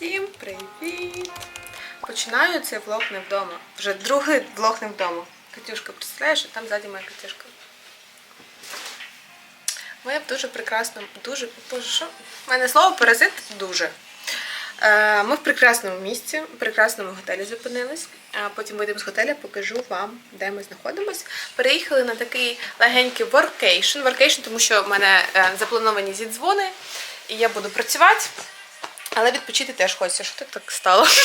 Всім привіт! Починаю цей влог не вдома. Вже другий влог не вдома. Катюшка, представляєш, там ззаді моя Катюшка. Ми в дуже прекрасному, дуже. Боже, що? У мене слово паразит дуже. Е, Ми в прекрасному місці, в прекрасному готелі зупинились. Потім вийдемо з готеля, покажу вам, де ми знаходимось. Переїхали на такий легенький воркейшн. Воркейшн, тому що в мене е, заплановані зідзвони, і я буду працювати. Але відпочити теж хочеться. Що так так стало?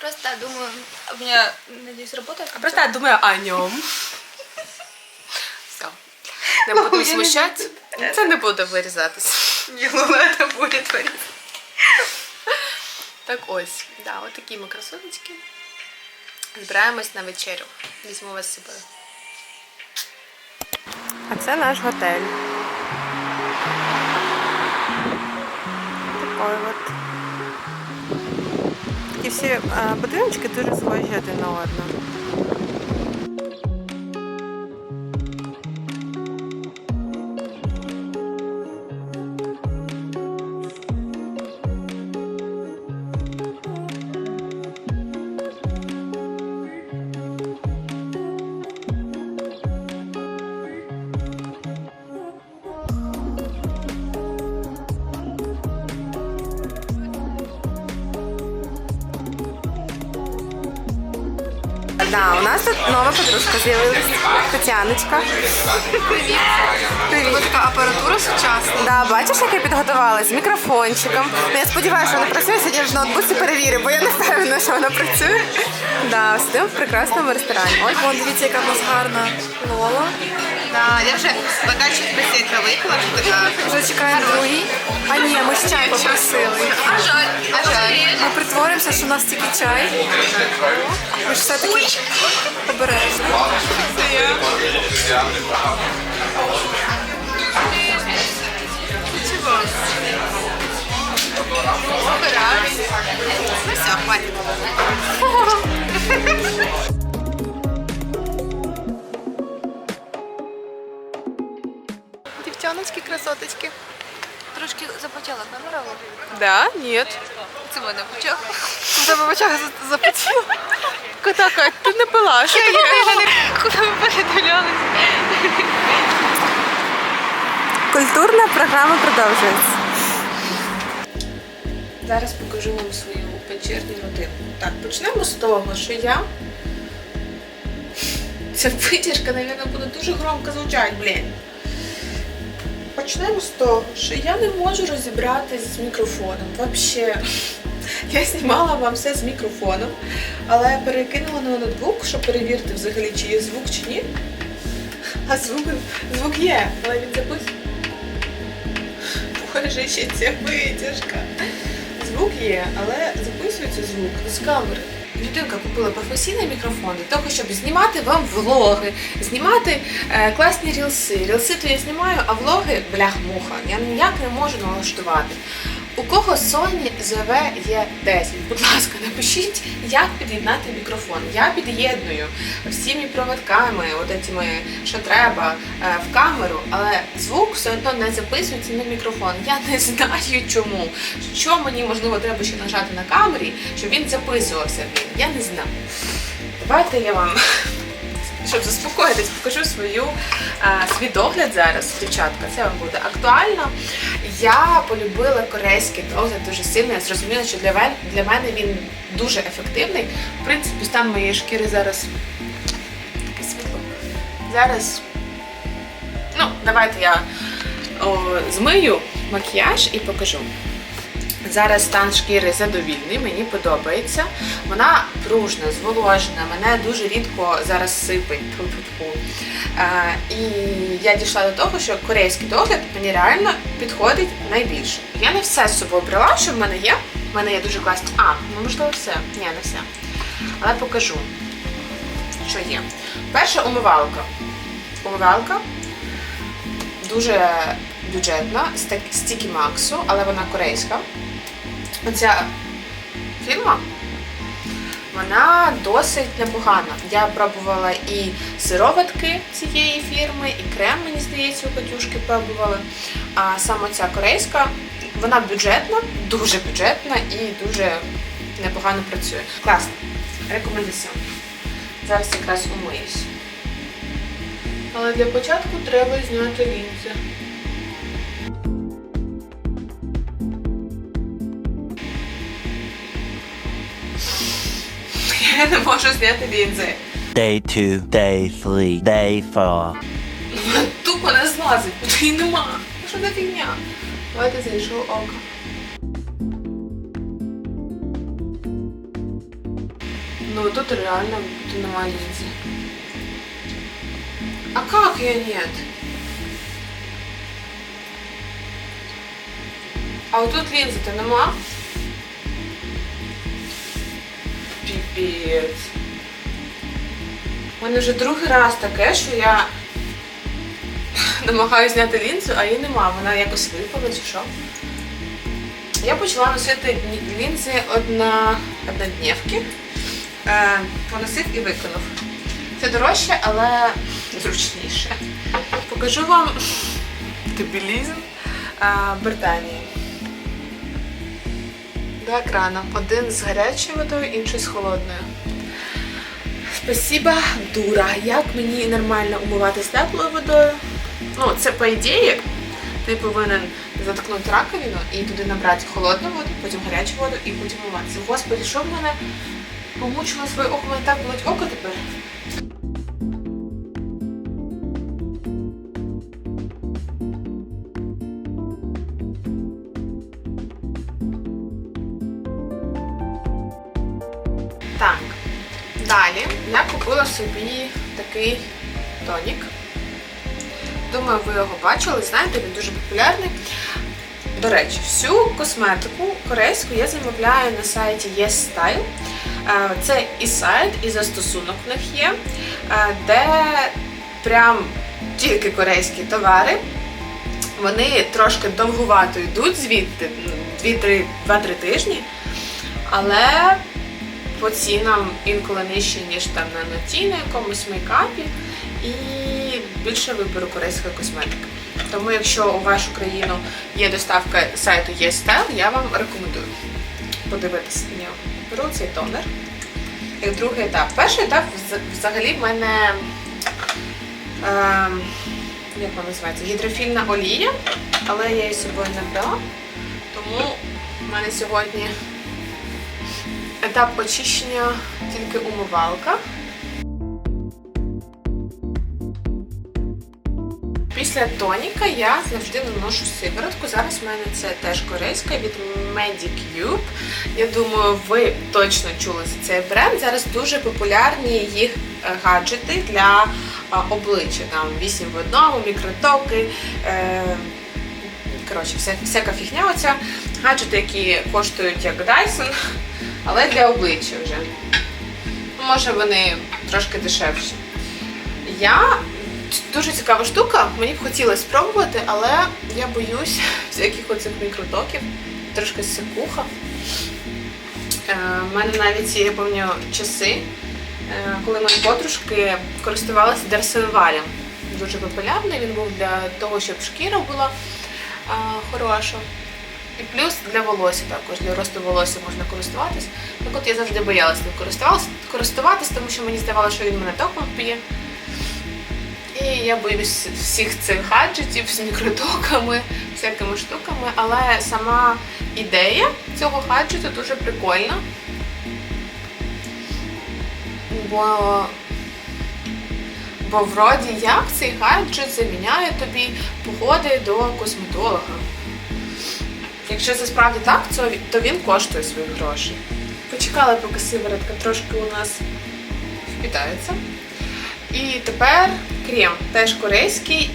Просто думаю, у меня, надеюсь, работает. А просто я думаю о ньому. Все. Не буду смущати. Це не буде вирізатися. Не це буде вирізатися. Так ось, да, от такі ми красоточки. Збираємось на вечерю. Візьму вас з собою. А це наш готель. Такой вот. І всі е, будиночки дуже схожі один на одного. Тут нова подружка з'явилась. Тетяночка. Привіт. Привіт. Така апаратура сучасна. Да, бачиш, як я підготувалась з мікрофончиком. Ну, я сподіваюся, що вона працює. Сьогодні ж ноутбуці перевірю, бо я не впевнена, що вона працює. Да, сидимо в прекрасному ресторані. Ось Вон, дивіться, яка в нас гарна Лола. Да, я вже бачу бесідка випила, така. Вже чекаємо другий. А ні, ми ж чай попросили. А жаль, а жаль. Ми притворимося, що у нас тільки чай. Ми ж все-таки обережно. Чого? Ну все, хватит. Дівчоночки, красоточки. Трошки запотіла камера. Да? Нет. Це мене в очах запотіло. Кота, Кать, ти не пила. Що ти Куди ми передивлялися? Культурна програма продовжується. Зараз покажу вам свою вечірню родину. Так, почнемо з того, що я. Ця витяжка, мабуть, буде дуже громко звучати, блін. Почнемо з того, що я не можу розібратись з мікрофоном. Взагалі, я знімала вам все з мікрофоном, але перекинула на ноутбук, щоб перевірити взагалі, чи є звук, чи ні. А звук, звук є, але він записує. Боже, ще ця витяжка. Звук є, але записується звук з камери. Людинка купила професійний мікрофон для того, щоб знімати вам влоги, знімати е, класні рілси. Рілси то я знімаю, а влоги блях-муха. Я ніяк не можу налаштувати. У кого Sony ZV-E10? Будь ласка, напишіть, як під'єднати мікрофон. Я під'єдную всіми проводками, от этими, що треба, е, в камеру, але звук все одно не записується на мікрофон. Я не знаю чому. Що мені можливо треба ще нажати на камері, щоб він записувався. Я не знаю. Давайте я вам щоб заспокоїтись, покажу свою, е, свій догляд зараз, дівчатка. Це вам буде актуально. Я полюбила корейський догляд дуже сильно. Я зрозуміла, що для мене, він дуже ефективний. В принципі, стан моєї шкіри зараз таке світло. Зараз, ну, давайте я о, змию макіяж і покажу. Зараз стан шкіри задовільний, мені подобається. Вона пружна, зволожена, мене дуже рідко зараз сипить. Е, і я дійшла до того, що корейський догляд мені реально підходить найбільше. Я не все з собою брала, що в мене є. В мене є дуже класні. А, ну можливо, все. Ні, не все. Але покажу, що є. Перша умивалка. Умивалка дуже бюджетна, так- Максу, але вона корейська. Оця фірма, вона досить непогана. Я пробувала і сироватки цієї фірми, і крем, мені здається, у Катюшки пробували. А саме ця корейська Вона бюджетна, дуже бюджетна і дуже непогано працює. Класно. Рекомендаціон. Зараз якраз умиюсь. Але для початку треба зняти лінзи. Я не можу зняти лінзи. Day two, day three, day four. Тупо не злазить, бо її нема. Що за фігня? Давайте з іншого ока. Ну тут реально тут нема лінзи. А как я нет? А вот тут лінзи-то нема? Піпець. У мене вже другий раз таке, що я намагаюся зняти лінзу, а її нема. Вона якось випала чи що. Я почала носити лінзи одна, однодневки. Е, поносив і виконав. Це дорожче, але зручніше. Покажу вам дебілізм е, Британії. До екрану. Один з гарячою водою, інший з холодною. Спасіба, дура. Як мені нормально умиватися теплою водою? Ну, це по ідеї, ти повинен заткнути раковину і туди набрати холодну воду, потім гарячу воду і потім умиватися. Господи, що в мене помучило своє око, мене так болить око тепер. Собі такий тонік. Думаю, ви його бачили, знаєте, він дуже популярний. До речі, всю косметику корейську я замовляю на сайті YesStyle. Е, Це і сайт, і застосунок в них є, е, де прям тільки корейські товари. Вони трошки довгувато йдуть звідти 2-3 тижні, але по цінам інколи нижче, ніж там на ноті на якомусь мейкапі, і більше вибору корейської косметики. Тому, якщо у вашу країну є доставка сайту YesStyle, я вам рекомендую подивитися на нього. Беру цей тонер. Як другий етап. Перший етап взагалі в мене ем, як вона називається? Гідрофільна олія, але я її собою не брала. Тому в мене сьогодні етап очищення тільки умивалка. Після тоніка я завжди наношу сиворотку. Зараз в мене це теж корейська від Medicube. Я думаю, ви точно чули за цей бренд. Зараз дуже популярні їх е, гаджети для е, обличчя. Там 8 в одному, мікротоки. Е, коротше, вся, всяка фігня оця. Гаджети, які коштують як Dyson, але для обличчя вже. Може вони трошки дешевші. Я дуже цікава штука, мені б хотілося спробувати, але я боюсь всяких оцих мікротоків, трошки сикуха. Е, У мене навіть є, я пам'ятаю, часи, е, коли мої подружки користувалися Дерсенвалем. Дуже популярний, він був для того, щоб шкіра була е, хороша. І плюс для волосся також, для росту волосся можна користуватись. Так от я завжди боялася ним користувалась- користуватись, тому що мені здавалося, що він мене током п'є. І я боюсь всіх цих гаджетів з мікротоками, всякими штуками, але сама ідея цього гаджету дуже прикольна. Бо, бо вроді як цей гаджет заміняє тобі походи до косметолога. Якщо це справді так, то, він коштує свої гроші. Почекала, поки сиворотка трошки у нас впітається. І тепер крем, теж корейський.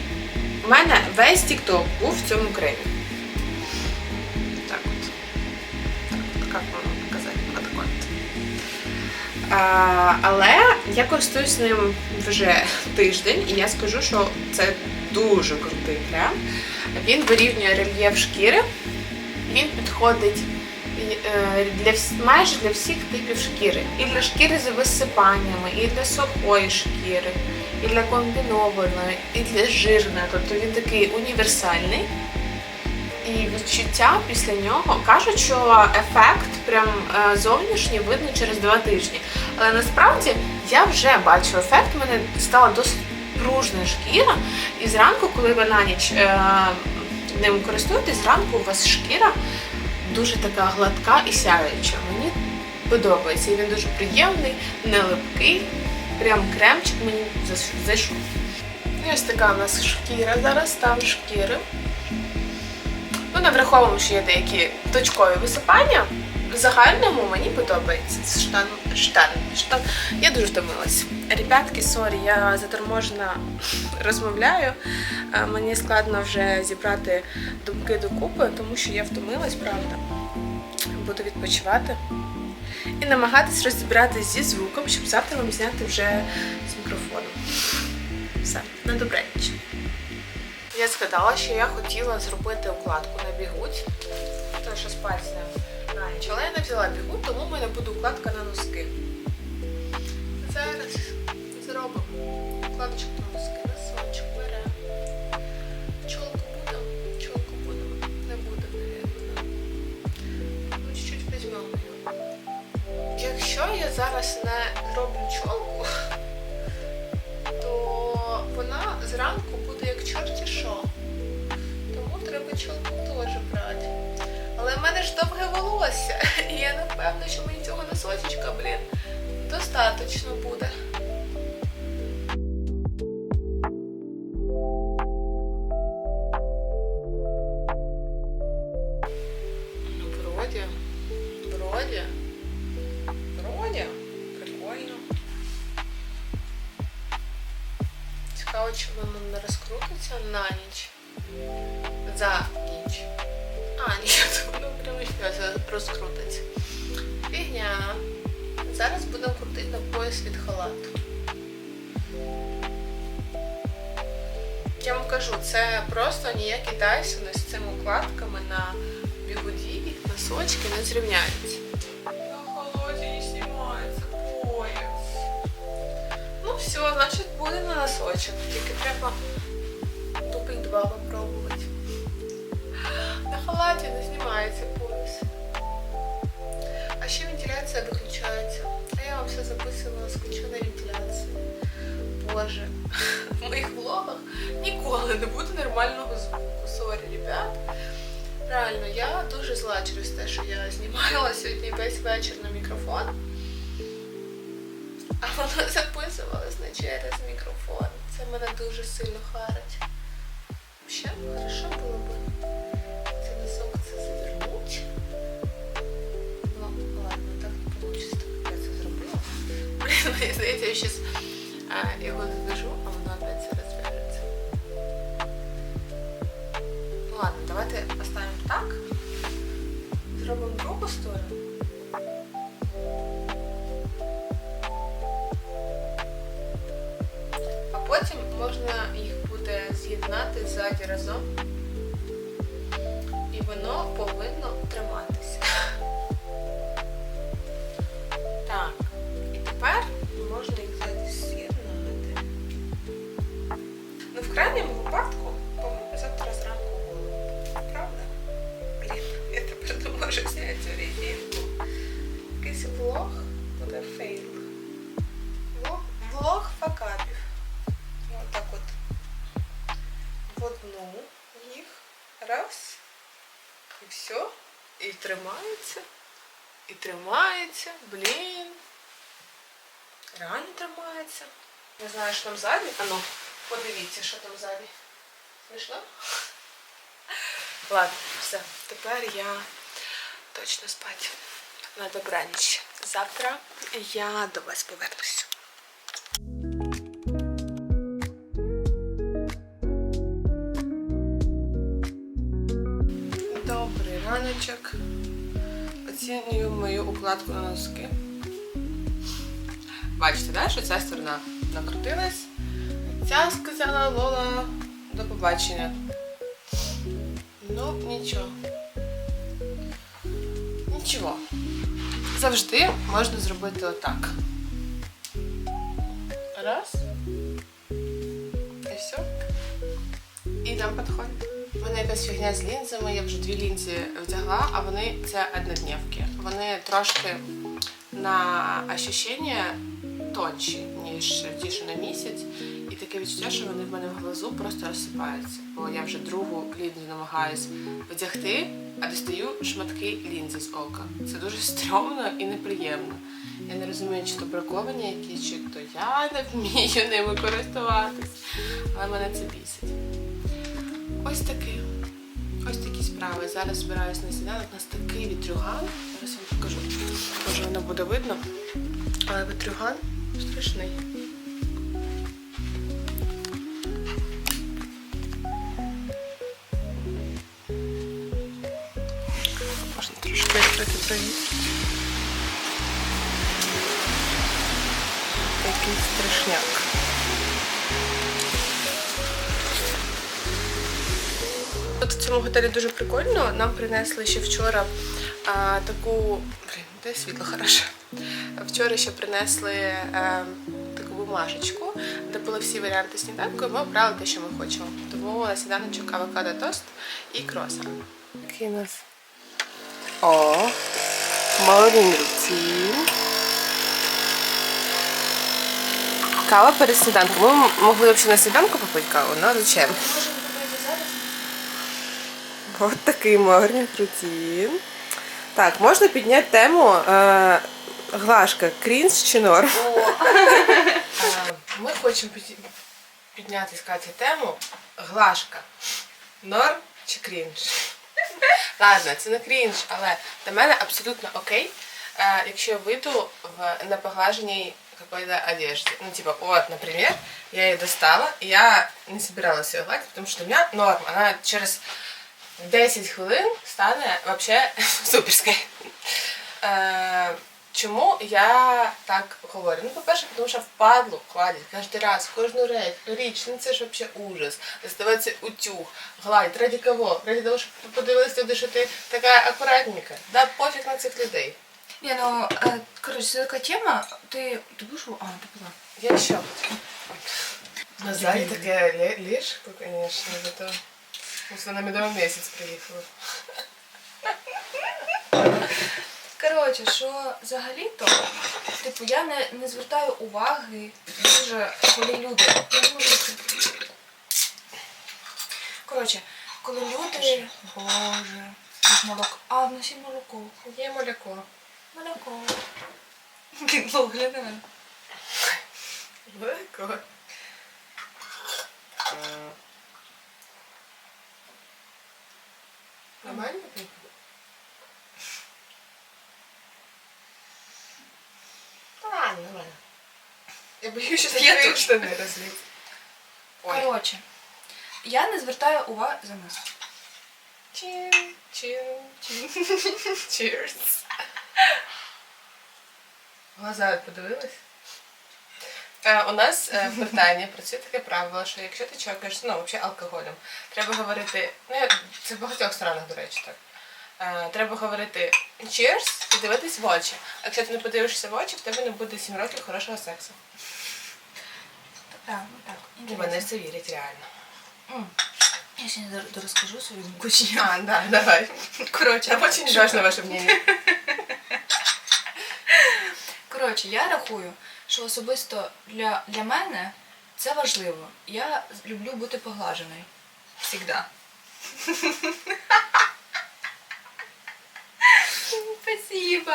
У мене весь TikTok був в цьому кремі. Так от. Так як вам показати? От. А, але я користуюсь ним вже тиждень, і я скажу, що це дуже крутий крем. Він вирівнює рельєф шкіри. Він підходить е, для майже для всіх типів шкіри. І для шкіри з висипаннями, і для сухої шкіри, і для комбінованої, і для жирної. Тобто він такий універсальний. і відчуття після нього кажуть, що ефект прям е, зовнішній видно через два тижні. Але насправді я вже бачу ефект. У мене стала досить пружна шкіра, і зранку, коли ви на ніч е, ним користуєтесь, зранку у вас шкіра дуже така гладка і сяюча. Мені подобається. І він дуже приємний, не липкий. Прям кремчик мені зайшов. І ось така у нас шкіра зараз, стан шкіри. Ну, не враховуємо, що є деякі точкові висипання. В загальному мені подобається штан. штан. штан. Я дуже втомилась. Ребятки, сорі, я заторможена розмовляю. Е, Мені складно вже зібрати думки докупи, тому що я втомилась, правда. Буду відпочивати і намагатись розібратися зі звуком, щоб завтра вам зняти вже з мікрофоном. Все, на добраніч. Я згадала, що я хотіла зробити укладку на бігуть, тому що з ним на. Але я не взяла бігу, тому в мене буде укладка на носки. Зараз зробимо укладочку на носки, носочок беремо. Чолку будемо, чолку будемо, не будемо, навірно. Ну, чуть-чуть візьмемо. Якщо я зараз не зроблю чолку, Довге волосся, і я не впевнена, що мені цього носочечка, блін, достатньо буде. Я вам кажу, це просто ніякі Дайсони з цими укладками на бігуді, носочки не зрівняються. На холоді не знімається пояс. Ну все, значить буде на носочок. Тільки треба тупик два попробувати. На халаті не знімається пояс. А ще вентиляція виключається. А я вам все записувала з включеною вентиляцією. Боже, моїх ніколи не буде нормального звуку. Сорі, ребят. Реально, я дуже зла через те, що я знімала сьогодні весь вечір на мікрофон. А воно записувалось не через мікрофон. Це мене дуже сильно харить. Ще хорошо було б це носок це завернуть. Ну, ладно, так не вийде, як я це зробила. Блін, мені здається, я а, його задержу, а Зробимо другу сторону. А потім можна їх буде з'єднати ззаді разом. І воно повинно триматися. Влог буде фейл. Влог, влог факапів. Отак от в одну їх. Раз. І все. І тримається. І тримається. Блін. Реально тримається. Не знаю, що там ззаді. А ну, подивіться, що там ззаді. Смішно? Ладно, все. Тепер я точно спати. На добраніч. Завтра я до вас повернусь. Добрий раночок. Оцінюю мою укладку на носки. Бачите, да, що ця сторона накрутилась. Ця сказала Лола до побачення. Ну, нічого. Нічого. Завжди можна зробити отак. Раз. І все. І нам підходить. У мене якась фігня з лінзами, я вже дві лінзи вдягла, а вони це однодневки. Вони трошки на ощущення тонші, ніж ті, що на місяць. І таке відчуття, що вони в мене в глазу просто розсипаються. Бо я вже другу лінзу намагаюсь вдягти, а достаю шматки лінзи з ока. Це дуже стрьомно і неприємно. Я не розумію, чи то браковані якісь, чи то я не вмію ними користуватись. Але мене це бісить. Ось таке. Ось такі справи. Зараз збираюсь на сніданок. У нас такий вітрюган. Зараз вам покажу. Може воно буде видно. Але вітрюган страшний. Відкрити провітрити. Який страшняк. Тут в цьому готелі дуже прикольно. Нам принесли ще вчора а, таку. Блін, де світло хороше. Вчора ще принесли е, таку бумажечку, де були всі варіанти сніданку, і ми обрали те, що ми хочемо. Тому сніданочок авокадо тост і круасан. Який у нас. О, morning routine. Кава перед сніданком. Ми могли взагалі на сніданку попити каву, але зачем? От такий morning routine. Так, можна підняти тему е, глажка, крінж чи норм? Ми хочемо підняти Каті тему глажка. Норм чи крінж? Ладно, це не крінж, але для мене абсолютно окей, е, якщо я вийду в непоглаженій какой-то одежде. Ну, типа, вот, например, я ее достала, и я не собиралась ее гладить, потому что у меня норм. Она через 10 хвилин стане вообще суперською. Чому я так говорю? Ну, по-перше, тому що впадлу гладять кожен раз, кожну річ, річ, ну це ж вообще ужас. Доставається утюг, гладить. Ради кого? Ради того, щоб подивилися люди, що ти така акуратненька. Да, пофіг на цих людей. Ні, ну, е, коротше, це така тема. Ти, ти будеш? А, ти була. Я що? На залі таке ліжко, звісно, зато ось на медовий місяць приїхала. Коротше, що взагалі-то, типу, я не, не звертаю уваги дуже, коли люди. Я можу Коротше, коли люди. Боже, від молоко. А, вносіть молоко. Є моляко. Молоко. Підлог, гляди мене. Моляко. Нормально? ти? Та ладно, нормально. Я боюсь, що Я теж. штани розліз. Коротше, я не звертаю уваги за нас. Чин, чин. Cheers. Глаза подивились? Е, у нас е, в Британії працює таке правило, що якщо ти чокаєш, ну, взагалі алкоголем, треба говорити, ну, я- це в багатьох странах, до речі, так. Е, треба говорити cheers і дивитись в очі. А якщо ти не подивишся в очі, в тебе не буде 7 років хорошого сексу. Так, так. І вони в це вірять реально. М. Я ще не дор- розкажу свою думку. А, да, давай. Коротше, Нам очень важно ваше мнение. Коротше, я рахую, що особисто для, для мене це важливо. Я люблю бути поглаженою. Всігда. Спасибо.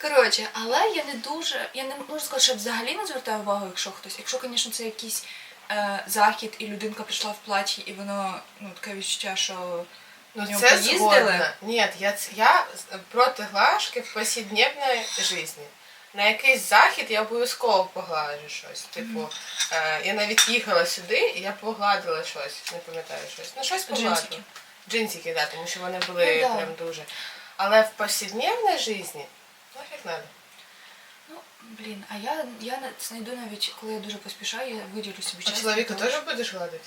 Коротше, але я не дуже. Я не можу сказати, що взагалі не звертаю увагу, якщо хтось. Якщо, звісно, це якийсь е, захід, і людинка прийшла в платі, і воно ну, таке відчуття, що Ну, В це поїздили? Ні, я, ц- я проти глажки в повсякденній житті. На якийсь захід я обов'язково погладжу щось. Типу, е, я навіть їхала сюди і я погладила щось, не пам'ятаю щось. Ну, щось погладила. Джинсики. Джинсики, да, тому що вони були Ну, да. прям дуже. Але в житті, ну як надо. Ну, блін, а я, я знайду навіть, коли я дуже поспішаю, я виділю собі А чоловіка теж будеш гладити?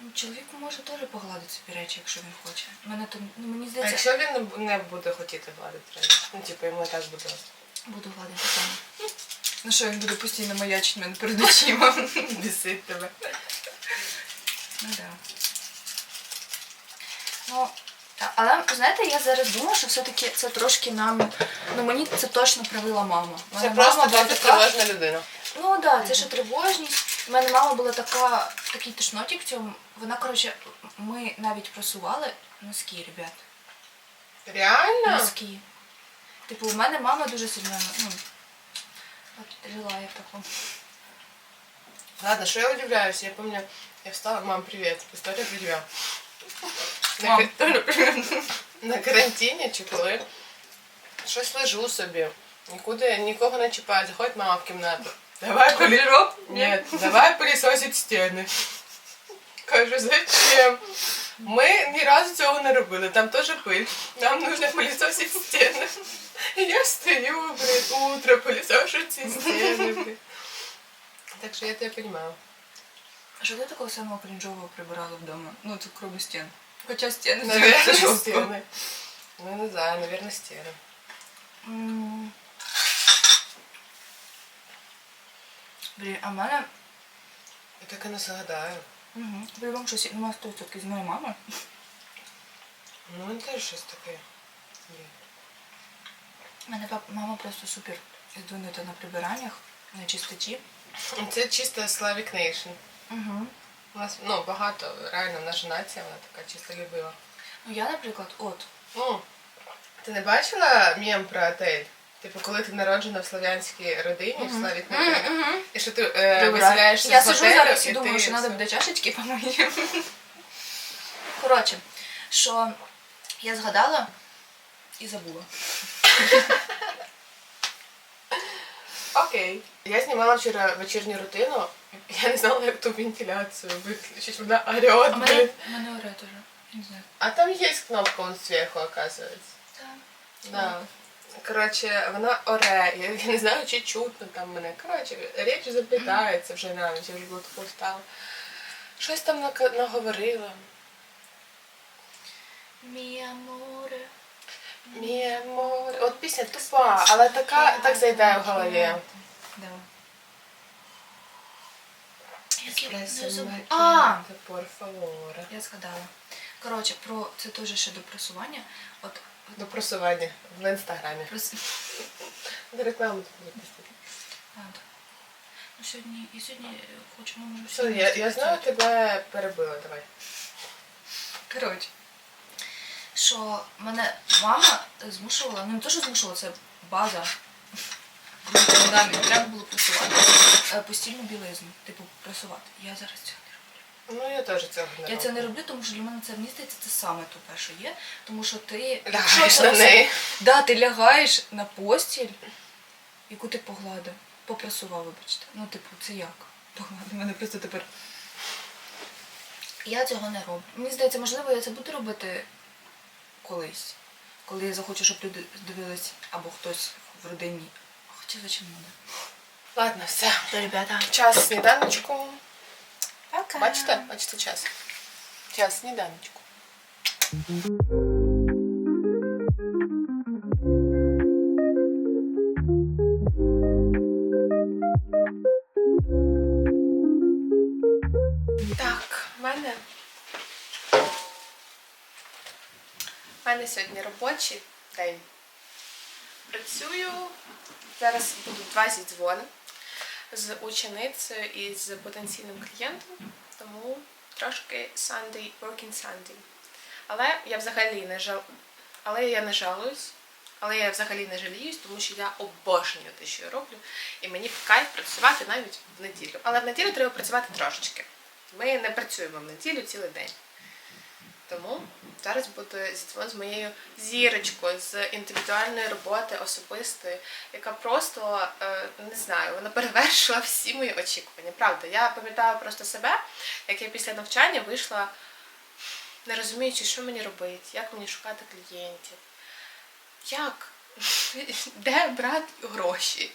Ну, Чоловік може теж погладити собі речі, якщо він хоче. Мене то, ну, мені А якщо він не буде хотіти гладити речі? Ну, типу, йому і так буде. буду гладити саме. Ну що, він буде постійно маячити мене перед очима. Бісить тебе. Ну да. Ну, але знаєте, я зараз думаю, що все-таки це трошки нам. Ну мені це точно привила мама. Це мене просто мама була така- тривожна людина. Ну так, да, це ще тривожність. У мене мама була така, такий тошнотік в цьому. Вона, коротше, ми навіть просували носки, ребят. Реально? Носки. Типу, у мене мама дуже сильно, ну, от жила я в такому. Ладно, что я удивляюсь? Я помню, я встала, мам, привет, история про тебя. На, Мам, на карантині чи коли щось лежу собі, нікуди нікого не чіпаю, заходить мама в кімнату. Давай полі... Ні, давай пилісосить стіни. Кажу, зачем? Ми ні разу цього не робили, там теж пиль. Нам нужно пилісосити стіни. І я стою, блін, утро пилісошу ці стіни, блін. Так що я тебе розумію. А що ти такого самого крінжового прибирала вдома? Ну, тут кроме стін. Хоча стіни це Наверное, жорстко. стены. Ну, не знаю, наверное, стены. М. Блін, а в мене Я так і не згадаю. Угу. По-любому щось нема 100% з моєї мами. Ну, він теж щось таке. є. У мене пап, мама просто супер здвинута на прибираннях, на чистоті. Це чисто Slavic Nation. Угу. У нас ну, багато, реально, наша нація, вона така чисто любила. Ну я, наприклад, от. Ну, ти не бачила мем про отель? Типу, коли ти народжена в славянській родині, в Угу. і що ти е, виселяєшся Я з сижу готелю, зараз і і думаю, ти що треба буде чашечки помити. Коротше, що я згадала і забула. Окей. Я знімала вчора вечірню рутину, я не знала, як ту вентиляцію виключити. Вона А орет, мене, блін. мене оре теж. Не знаю. А там есть кнопка он сверху, оказывается. Так. Да. Коротше, вона оре. Я, я не знаю, чи чутно там мене. Коротше, річ заплітається вже на я вже було таку встала. Щось там наговорила. Мі аморе. Міє море. От пісня тупа, але така так зайде в голові. Да. А! Я згадала. Коротше, про це теж ще до просування. От До просування в інстаграмі. До реклами тут буде пустити. Ну сьогодні і сьогодні хочемо може Все, я, я знаю, тебе перебила, давай. Коротше. Що мене мама змушувала, ну не то, що змушувала, це база. Треба було просувати е, постільну білизну. Типу, просувати. Я зараз цього не роблю. Ну я теж цього не Я це не роблю. роблю, тому що для мене це мені здається, це саме тупе, що є. Тому що ти Лягаєш що на неї. Да, ти лягаєш на постіль, яку ти погладив. Попрасував, вибачте. Ну, типу, це як? Погладив мене просто тепер. Я цього не роблю. Мені здається, можливо, я це буду робити колись. Коли я захочу, щоб люди дивились або хтось в родині. Хоча зачем мене? Ладно, все. То, ребята. Час сніданочку. Пока. Бачите? Бачите час. Час сніданочку. Так, в мене. В мене сьогодні робочий день. Працюю. Зараз будуть два зідзвони з ученицею і з потенційним клієнтом, тому трошки Sunday, working Sunday. Але я взагалі не жал... але я не жалуюсь, але я взагалі не жаліюсь, тому що я обожнюю те, що я роблю, і мені кайф працювати навіть в неділю. Але в неділю треба працювати трошечки. Ми не працюємо в неділю цілий день. Тому зараз зідзвон з моєю зірочкою з індивідуальної роботи особистої, яка просто е, не знаю, вона перевершила всі мої очікування. Правда, я пам'ятаю просто себе, як я після навчання вийшла, не розуміючи, що мені робити, як мені шукати клієнтів, як, де брати гроші.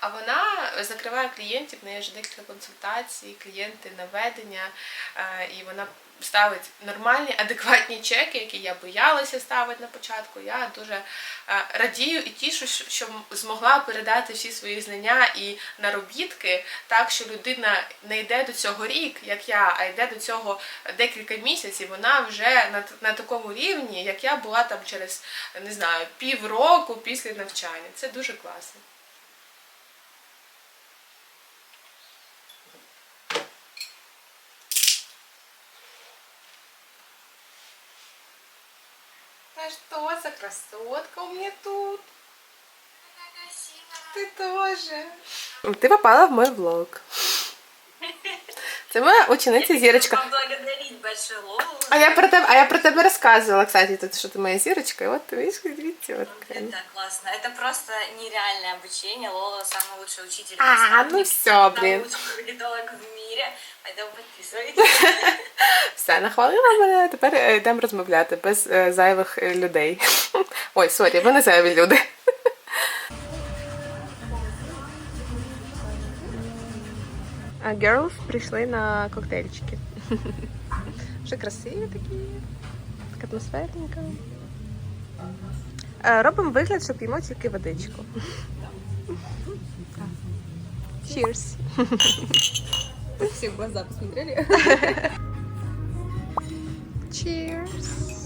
А вона закриває клієнтів, в неї вже декілька консультацій, клієнти наведення, е, і вона ставить нормальні, адекватні чеки, які я боялася ставити на початку. Я дуже е, радію і тішу, що- змогла передати всі свої знання і наробітки так, що людина не йде до цього рік, як я, а йде до цього декілька місяців. Вона вже на, на такому рівні, як я була там через не знаю півроку після навчання. Це дуже класно. Да что за красотка у меня тут? Ты тоже. Ти попала в мой влог. Це моя учениця Зірочка. Поблагодарить большой Лолу. А я про тебе, а я про тебе розказувала, кстати, тут, що ти моя зірочка. І от ти видиш, дивіться, от прям. Это классно. Это просто нереальное обучение. Лола самый лучший учитель. А, наставник, ну все, блін. Самый лучший политолог в мире. Поэтому подписывайтесь. Все, нахвалила мене, тепер е, йдемо розмовляти без е, зайвих е, людей. Ой, сорі, ви не зайві люди. А girls прийшли на коктейльчики. Вже красиві такі, так атмосферненько. Е, Робимо вигляд, що п'ємо тільки водичку. Cheers. Всі в глаза посмотрели. Cheers.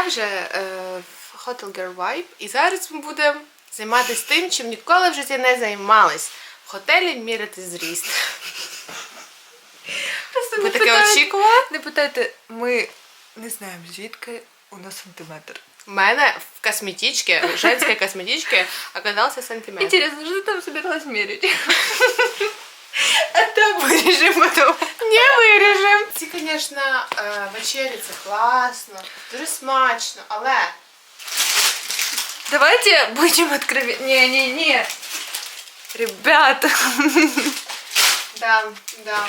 Я вже е, в Hotel Girl Vibe і зараз ми будемо займатися тим, чим ніколи в житті не займались. В готелі міряти зріст. Ви таке очікували? Не питайте, ми не знаємо, звідки у нас сантиметр. У мене в косметичке, в женской косметичке оказался сантиметр. Интересно, что ты там собиралась мерить? Это вырежем потом. Не виріжем. Ці, звісно, е, вечері це класно, дуже смачно, але Давайте будем откровенны. Не-не-не. Ребята. да, да.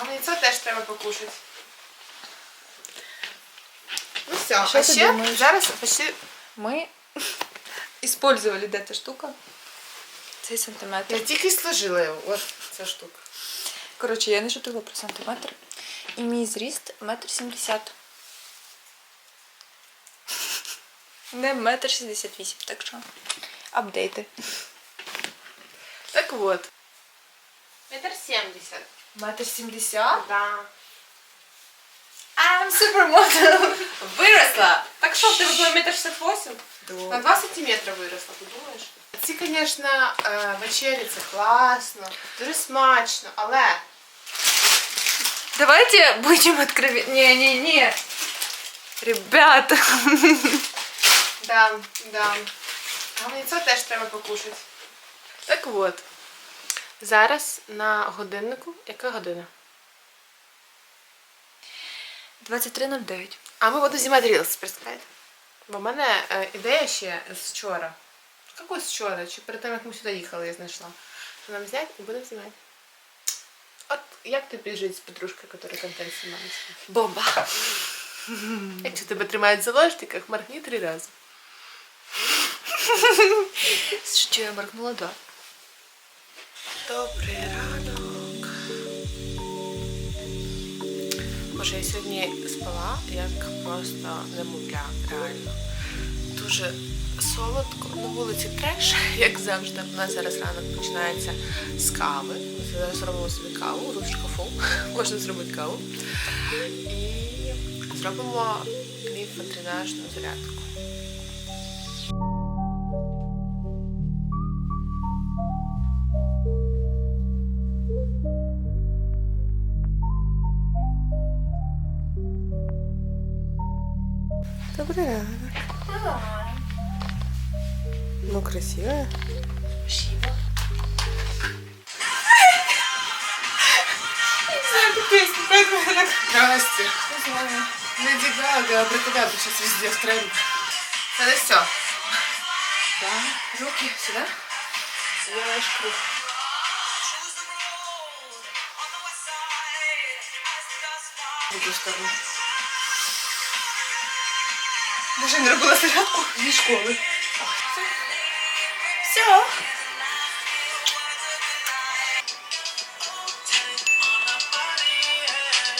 А мені це теж треба покушати. Ну все, Що а ти ще думаєш? зараз почти Мы использовали де эта штука. Цей я тільки сложила його, от ця штука. Коротше, я не шутила про сантиметр. І мій зріст метр сімдесят. Не метр шістдесят вісім, так що апдейти. Так от. Метр сімдесят. Метр сімдесят? Да. I'm supermodel. Виросла! Так що, в тебе було метр шістдесят восемь? На 2 сантиметра виросла, ти думаєш? Ці, звісно, е, вечері це класно, дуже смачно, але Давайте будем откровенны. Не-не-не. Ребята. да, да. Це теж треба покушати. Так от. Зараз на годиннику. Яка година? 23.09. А ми будемо знімати рілс, представляєте? Бо в мене е, ідея ще з вчора. Какой з вчора? Чи перед тим, як ми сюди їхали, я знайшла. Що нам зняти і будемо знімати. От як тобі жити з подружкою, яка контент знімає? Бомба. Якщо тебе тримають в заложниках, моргни три рази. Що я моргнула, да. Добрий ранок. Боже, я сьогодні спала як просто немовля, реально. Дуже солодко. На вулиці треш, як завжди. У нас зараз ранок починається з кави. Зараз робимо собі каву в шкафу. Можна зробити каву. І зробимо лімфодренажну зарядку. Ранок. Ну, красивая. Спасибо. Здрасте. Леди Гага, абракадабра сейчас везде в тренде. Это все. Да. Руки сюда. Делаешь круг. Другую сторону. Боже, не робила зарядку зі школи. Все.